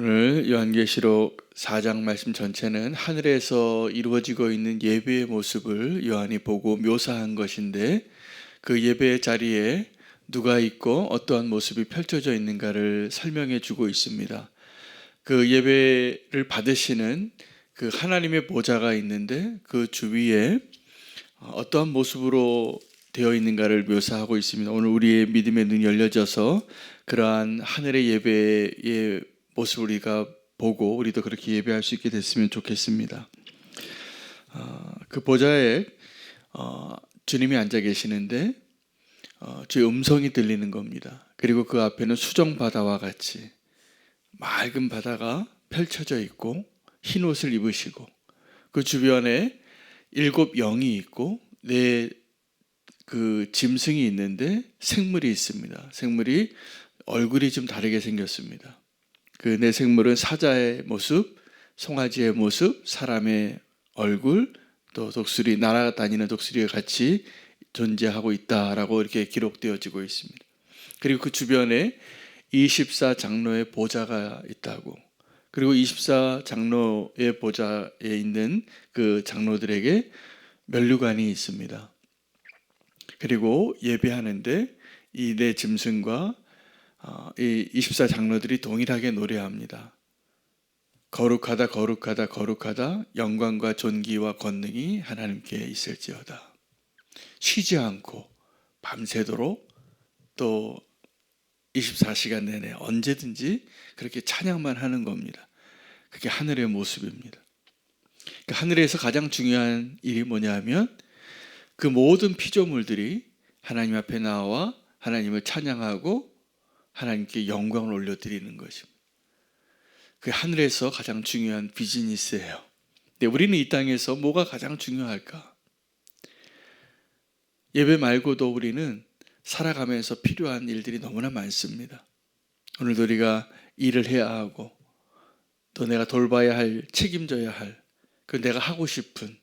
오늘 요한계시록 4장 말씀 전체는 하늘에서 이루어지고 있는 예배의 모습을 요한이 보고 묘사한 것인데 그 예배의 자리에 누가 있고 어떠한 모습이 펼쳐져 있는가를 설명해 주고 있습니다. 그 예배를 받으시는 그 하나님의 보좌가 있는데 그 주위에 어떠한 모습으로 되어 있는가를 묘사하고 있습니다. 오늘 우리의 믿음의 눈이 열려져서 그러한 하늘의 예배의 모습을 우리가 보고 우리도 그렇게 예배할 수 있게 됐으면 좋겠습니다. 어, 그 보좌에 어, 주님이 앉아 계시는데 어, 주의 음성이 들리는 겁니다. 그리고 그 앞에는 수정 바다와 같이 맑은 바다가 펼쳐져 있고 흰 옷을 입으시고 그 주변에 일곱 영이 있고 네 그 짐승이 있는데 생물이 있습니다. 생물이 얼굴이 좀 다르게 생겼습니다. 그 내 생물은 사자의 모습, 송아지의 모습, 사람의 얼굴, 또 독수리 날아다니는 독수리와 같이 존재하고 있다라고 이렇게 기록되어지고 있습니다. 그리고 그 주변에 24 장로의 보좌가 있다고. 그리고 24 장로의 보좌에 있는 그 장로들에게 면류관이 있습니다. 그리고 예배하는데 이 내 짐승과 어, 이 24 장로들이 동일하게 노래합니다. 거룩하다 거룩하다 거룩하다 영광과 존귀와 권능이 하나님께 있을지어다. 쉬지 않고 밤새도록 또 24시간 내내 언제든지 그렇게 찬양만 하는 겁니다. 그게 하늘의 모습입니다. 그 하늘에서 가장 중요한 일이 뭐냐면 그 모든 피조물들이 하나님 앞에 나와 하나님을 찬양하고 하나님께 영광을 올려드리는 것입니다. 그 하늘에서 가장 중요한 비즈니스예요. 근데 우리는 이 땅에서 뭐가 가장 중요할까? 예배 말고도 우리는 살아가면서 필요한 일들이 너무나 많습니다. 오늘도 우리가 일을 해야 하고 또 내가 돌봐야 할 책임져야 할 그 내가 하고 싶은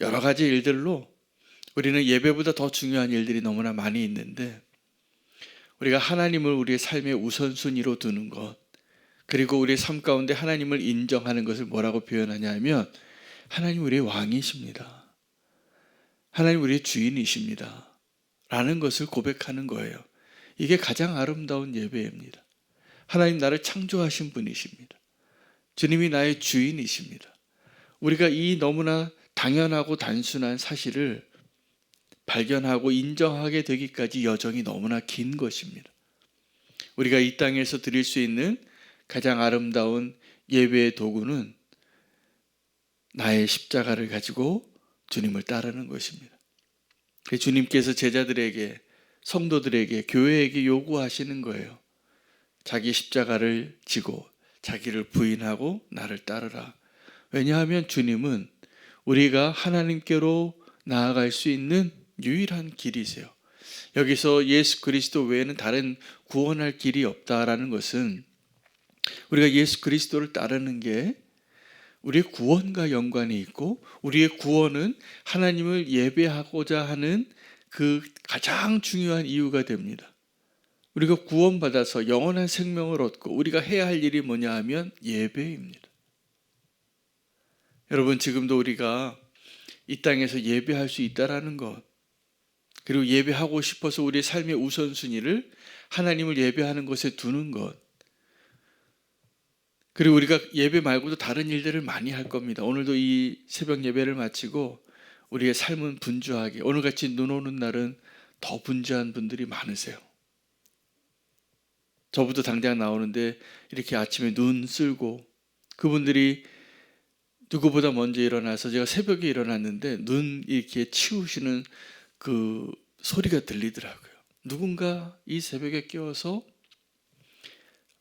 여러 가지 일들로 우리는 예배보다 더 중요한 일들이 너무나 많이 있는데 우리가 하나님을 우리의 삶의 우선순위로 두는 것 그리고 우리의 삶 가운데 하나님을 인정하는 것을 뭐라고 표현하냐 하면 하나님 우리의 왕이십니다. 하나님 우리의 주인이십니다. 라는 것을 고백하는 거예요. 이게 가장 아름다운 예배입니다. 하나님 나를 창조하신 분이십니다. 주님이 나의 주인이십니다. 우리가 이 너무나 당연하고 단순한 사실을 발견하고 인정하게 되기까지 여정이 너무나 긴 것입니다. 우리가 이 땅에서 드릴 수 있는 가장 아름다운 예배의 도구는 나의 십자가를 가지고 주님을 따르는 것입니다. 주님께서 제자들에게 성도들에게 교회에게 요구하시는 거예요. 자기 십자가를 지고 자기를 부인하고 나를 따르라. 왜냐하면 주님은 우리가 하나님께로 나아갈 수 있는 유일한 길이세요. 여기서 예수 그리스도 외에는 다른 구원할 길이 없다라는 것은 우리가 예수 그리스도를 따르는 게 우리의 구원과 연관이 있고 우리의 구원은 하나님을 예배하고자 하는 그 가장 중요한 이유가 됩니다. 우리가 구원받아서 영원한 생명을 얻고 우리가 해야 할 일이 뭐냐 하면 예배입니다. 여러분 지금도 우리가 이 땅에서 예배할 수 있다라는 것 그리고 예배하고 싶어서 우리의 삶의 우선순위를 하나님을 예배하는 것에 두는 것 그리고 우리가 예배 말고도 다른 일들을 많이 할 겁니다. 오늘도 이 새벽 예배를 마치고 우리의 삶은 분주하게 오늘같이 눈 오는 날은 더 분주한 분들이 많으세요. 저부터 당장 나오는데 이렇게 아침에 눈 쓸고 그분들이 누구보다 먼저 일어나서 제가 새벽에 일어났는데 눈 이렇게 치우시는 그 소리가 들리더라고요. 누군가 이 새벽에 깨워서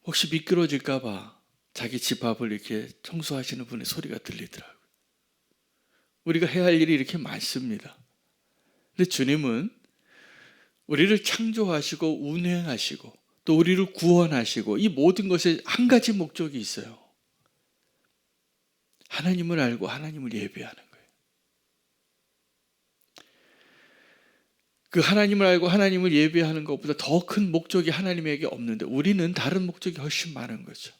혹시 미끄러질까봐 자기 집 앞을 이렇게 청소하시는 분의 소리가 들리더라고요. 우리가 해야 할 일이 이렇게 많습니다. 근데 주님은 우리를 창조하시고 운행하시고 또 우리를 구원하시고 이 모든 것에 한 가지 목적이 있어요. 하나님을 알고 하나님을 예배하는 거예요. 그 하나님을 알고 하나님을 예배하는 것보다 더 큰 목적이 하나님에게 없는데 우리는 다른 목적이 훨씬 많은 거죠.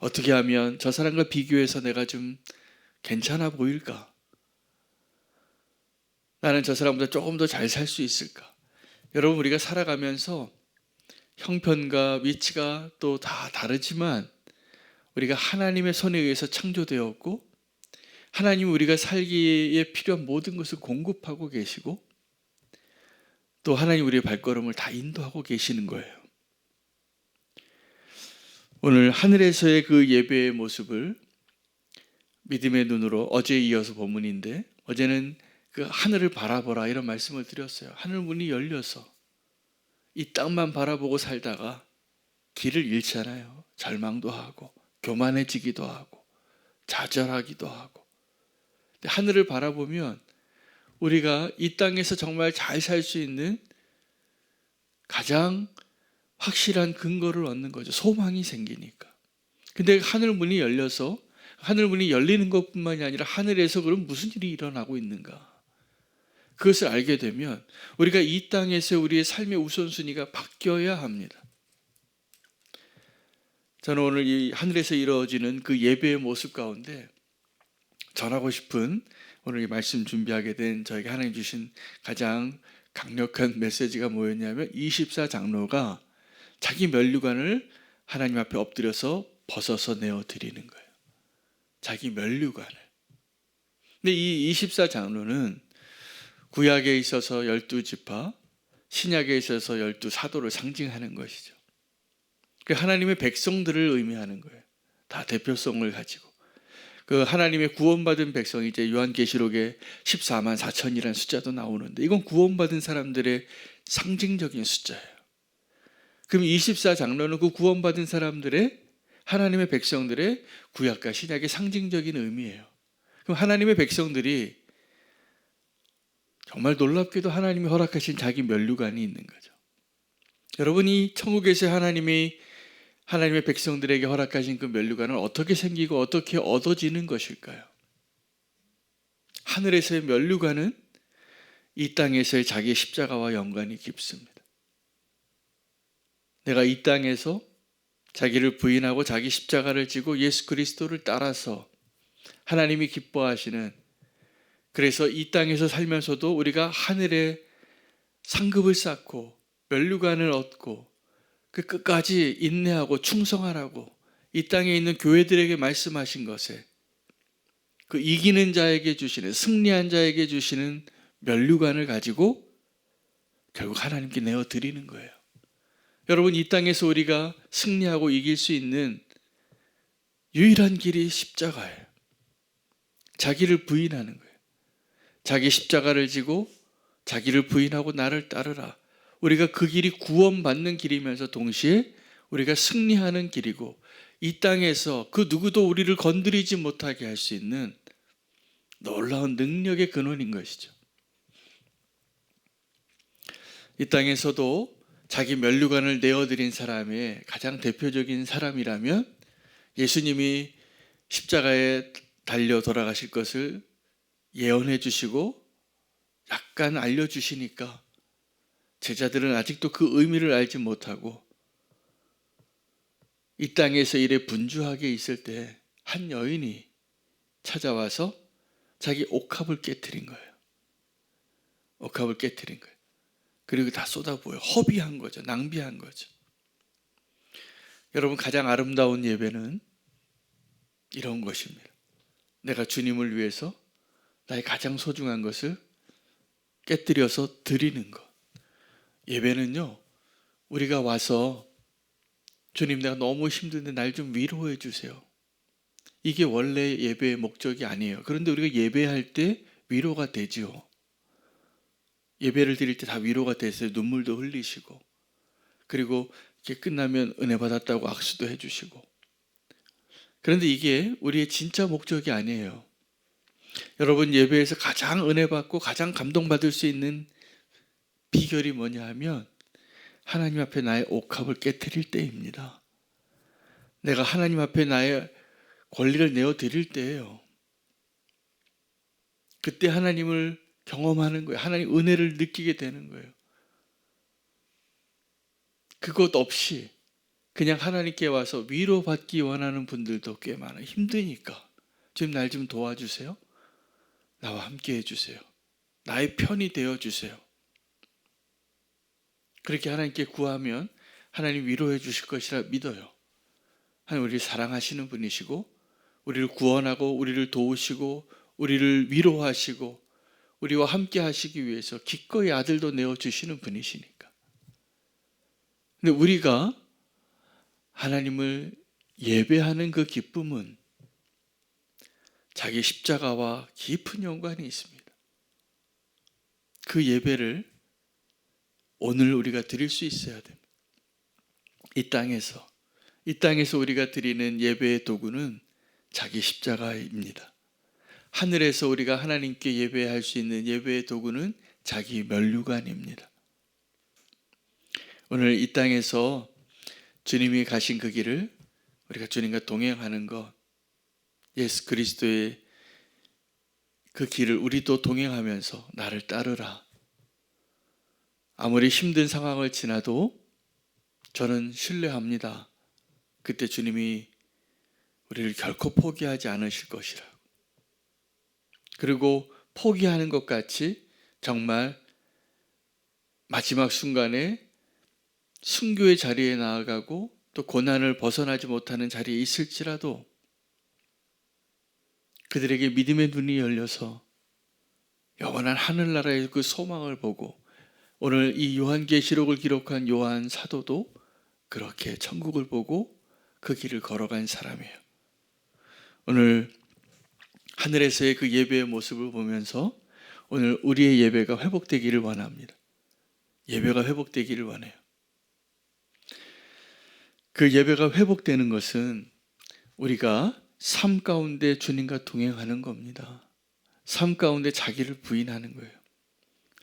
어떻게 하면 저 사람과 비교해서 내가 좀 괜찮아 보일까? 나는 저 사람보다 조금 더 잘 살 수 있을까? 여러분, 우리가 살아가면서 형편과 위치가 또 다 다르지만 우리가 하나님의 손에 의해서 창조되었고 하나님 우리가 살기에 필요한 모든 것을 공급하고 계시고 또 하나님 우리의 발걸음을 다 인도하고 계시는 거예요. 오늘 하늘에서의 그 예배의 모습을 믿음의 눈으로 어제 이어서 본문인데 어제는 그 하늘을 바라보라 이런 말씀을 드렸어요. 하늘 문이 열려서 이 땅만 바라보고 살다가 길을 잃잖아요. 절망도 하고 교만해지기도 하고 좌절하기도 하고 하늘을 바라보면 우리가 이 땅에서 정말 잘 살 수 있는 가장 확실한 근거를 얻는 거죠. 소망이 생기니까. 근데 하늘 문이 열려서 하늘 문이 열리는 것뿐만이 아니라 하늘에서 그럼 무슨 일이 일어나고 있는가? 그것을 알게 되면 우리가 이 땅에서 우리의 삶의 우선순위가 바뀌어야 합니다. 저는 오늘 이 하늘에서 이루어지는 그 예배의 모습 가운데 전하고 싶은 오늘 이 말씀 준비하게 된 저에게 하나님 주신 가장 강력한 메시지가 뭐였냐면 24장로가 자기 면류관을 하나님 앞에 엎드려서 벗어서 내어 드리는 거예요. 자기 면류관을. 근데 이 24장로는 구약에 있어서 12지파, 신약에 있어서 12사도를 상징하는 것이죠. 그 하나님의 백성들을 의미하는 거예요. 다 대표성을 가지고. 그 하나님의 구원받은 백성이 이제 요한계시록에 14만 4천이라는 숫자도 나오는데 이건 구원받은 사람들의 상징적인 숫자예요. 그럼 24장로는 그 구원받은 사람들의 하나님의 백성들의 구약과 신약의 상징적인 의미예요. 그럼 하나님의 백성들이 정말 놀랍게도 하나님이 허락하신 자기 면류관이 있는 거죠. 여러분이 천국에서 하나님이 하나님의 백성들에게 허락하신 그 면류관은 어떻게 생기고 어떻게 얻어지는 것일까요? 하늘에서의 면류관은 이 땅에서의 자기 십자가와 연관이 깊습니다. 내가 이 땅에서 자기를 부인하고 자기 십자가를 지고 예수 그리스도를 따라서 하나님이 기뻐하시는 그래서 이 땅에서 살면서도 우리가 하늘에 상급을 쌓고 면류관을 얻고 그 끝까지 인내하고 충성하라고 이 땅에 있는 교회들에게 말씀하신 것에 그 이기는 자에게 주시는 승리한 자에게 주시는 면류관을 가지고 결국 하나님께 내어 드리는 거예요. 여러분 이 땅에서 우리가 승리하고 이길 수 있는 유일한 길이 십자가예요. 자기를 부인하는 거예요. 자기 십자가를 지고 자기를 부인하고 나를 따르라. 우리가 그 길이 구원받는 길이면서 동시에 우리가 승리하는 길이고 이 땅에서 그 누구도 우리를 건드리지 못하게 할 수 있는 놀라운 능력의 근원인 것이죠. 이 땅에서도 자기 면류관을 내어드린 사람의 가장 대표적인 사람이라면 예수님이 십자가에 달려 돌아가실 것을 예언해 주시고 약간 알려 주시니까 제자들은 아직도 그 의미를 알지 못하고 이 땅에서 이래 분주하게 있을 때 한 여인이 찾아와서 자기 옥합을 깨뜨린 거예요. 옥합을 깨뜨린 거예요. 그리고 다 쏟아부어요. 허비한 거죠. 낭비한 거죠. 여러분 가장 아름다운 예배는 이런 것입니다. 내가 주님을 위해서 나의 가장 소중한 것을 깨뜨려서 드리는 것. 예배는요, 우리가 와서 주님 내가 너무 힘든데 날 좀 위로해 주세요. 이게 원래 예배의 목적이 아니에요. 그런데 우리가 예배할 때 위로가 되지요. 예배를 드릴 때 다 위로가 됐어요. 눈물도 흘리시고. 그리고 이렇게 끝나면 은혜 받았다고 악수도 해주시고. 그런데 이게 우리의 진짜 목적이 아니에요. 여러분 예배에서 가장 은혜 받고 가장 감동받을 수 있는 비결이 뭐냐 하면 하나님 앞에 나의 옥합을 깨뜨릴 때입니다. 내가 하나님 앞에 나의 권리를 내어 드릴 때예요. 그때 하나님을 경험하는 거예요. 하나님 은혜를 느끼게 되는 거예요. 그것 없이 그냥 하나님께 와서 위로받기 원하는 분들도 꽤 많아요. 힘드니까. 주님 날좀 도와주세요. 나와 함께 해주세요. 나의 편이 되어주세요. 그렇게 하나님께 구하면 하나님 위로해 주실 것이라 믿어요. 하나님 우리를 사랑하시는 분이시고 우리를 구원하고 우리를 도우시고 우리를 위로하시고 우리와 함께 하시기 위해서 기꺼이 아들도 내어 주시는 분이시니까. 근데 우리가 하나님을 예배하는 그 기쁨은 자기 십자가와 깊은 연관이 있습니다. 그 예배를 오늘 우리가 드릴 수 있어야 됩니다. 이 땅에서 이 땅에서 우리가 드리는 예배의 도구는 자기 십자가입니다. 하늘에서 우리가 하나님께 예배할 수 있는 예배의 도구는 자기 면류관입니다. 오늘 이 땅에서 주님이 가신 그 길을 우리가 주님과 동행하는 것, 예수 그리스도의 그 길을 우리도 동행하면서 나를 따르라. 아무리 힘든 상황을 지나도 저는 신뢰합니다. 그때 주님이 우리를 결코 포기하지 않으실 것이라. 그리고 포기하는 것 같이 정말 마지막 순간에 순교의 자리에 나아가고 또 고난을 벗어나지 못하는 자리에 있을지라도 그들에게 믿음의 눈이 열려서 영원한 하늘나라의 그 소망을 보고 오늘 이 요한계시록을 기록한 요한 사도도 그렇게 천국을 보고 그 길을 걸어간 사람이에요. 오늘 하늘에서의 그 예배의 모습을 보면서 오늘 우리의 예배가 회복되기를 원합니다. 예배가 회복되기를 원해요. 그 예배가 회복되는 것은 우리가 삶 가운데 주님과 동행하는 겁니다. 삶 가운데 자기를 부인하는 거예요.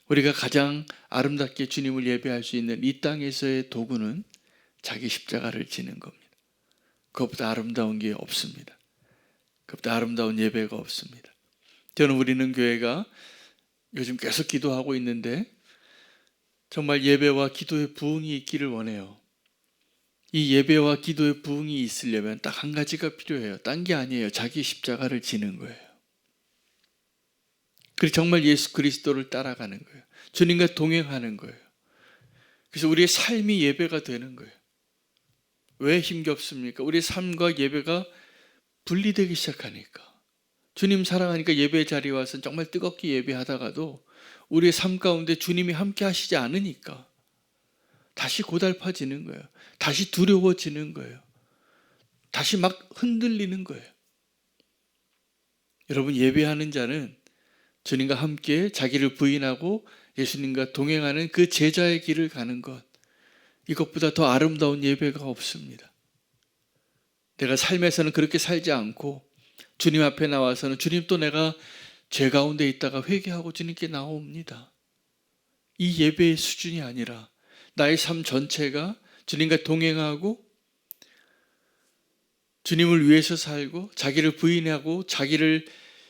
우리가 가장 아름답게 주님을 예배할 수 있는 이 땅에서의 도구는 자기 십자가를 지는 겁니다. 그것보다 아름다운 게 없습니다. 그것보다 아름다운 예배가 없습니다. 저는 우리는 교회가 요즘 계속 기도하고 있는데 정말 예배와 기도의 부흥이 있기를 원해요. 이 예배와 기도의 부흥이 있으려면 딱 한 가지가 필요해요. 딴 게 아니에요. 자기 십자가를 지는 거예요. 그리고 정말 예수 그리스도를 따라가는 거예요. 주님과 동행하는 거예요. 그래서 우리의 삶이 예배가 되는 거예요. 왜 힘겹습니까? 우리의 삶과 예배가 분리되기 시작하니까. 주님 사랑하니까 예배 자리에 와서 정말 뜨겁게 예배하다가도 우리의 삶 가운데 주님이 함께 하시지 않으니까 다시 고달파지는 거예요. 다시 두려워지는 거예요. 다시 막 흔들리는 거예요. 여러분 예배하는 자는 주님과 함께 자기를 부인하고 예수님과 동행하는 그 제자의 길을 가는 것 이것보다 더 아름다운 예배가 없습니다. 내가 삶에서는 그렇게 살지 않고 주님 앞에 나와서는 주님 또 내가 죄 가운데 있다가 회개하고 주님께 나옵니다. 이 예배의 수준이 아니라 나의 삶 전체가 주님과 동행하고 주님을 위해서 살고 자기를 부인하고 자기를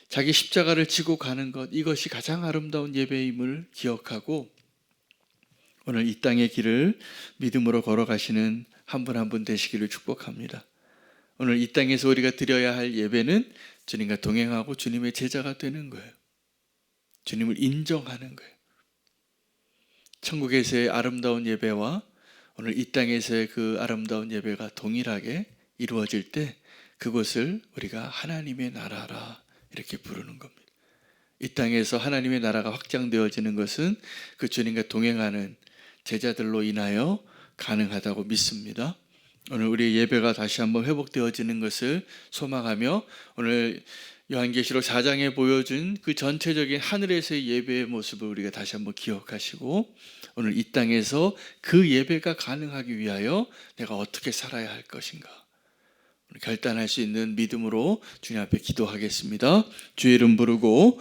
자기 십자가를 지고 가는 것 이것이 가장 아름다운 예배임을 기억하고 오늘 이 땅의 길을 믿음으로 걸어가시는 한분 한 분 되시기를 축복합니다. 오늘 이 땅에서 우리가 드려야 할 예배는 주님과 동행하고 주님의 제자가 되는 거예요. 주님을 인정하는 거예요. 천국에서의 아름다운 예배와 오늘 이 땅에서의 그 아름다운 예배가 동일하게 이루어질 때 그것을 우리가 하나님의 나라라 이렇게 부르는 겁니다. 이 땅에서 하나님의 나라가 확장되어지는 것은 그 주님과 동행하는 제자들로 인하여 가능하다고 믿습니다. 오늘 우리 예배가 다시 한번 회복되어지는 것을 소망하며 오늘 요한계시록 4장에 보여준 그 전체적인 하늘에서의 예배의 모습을 우리가 다시 한번 기억하시고 오늘 이 땅에서 그 예배가 가능하기 위하여 내가 어떻게 살아야 할 것인가 결단할 수 있는 믿음으로 주님 앞에 기도하겠습니다. 주의 이름 부르고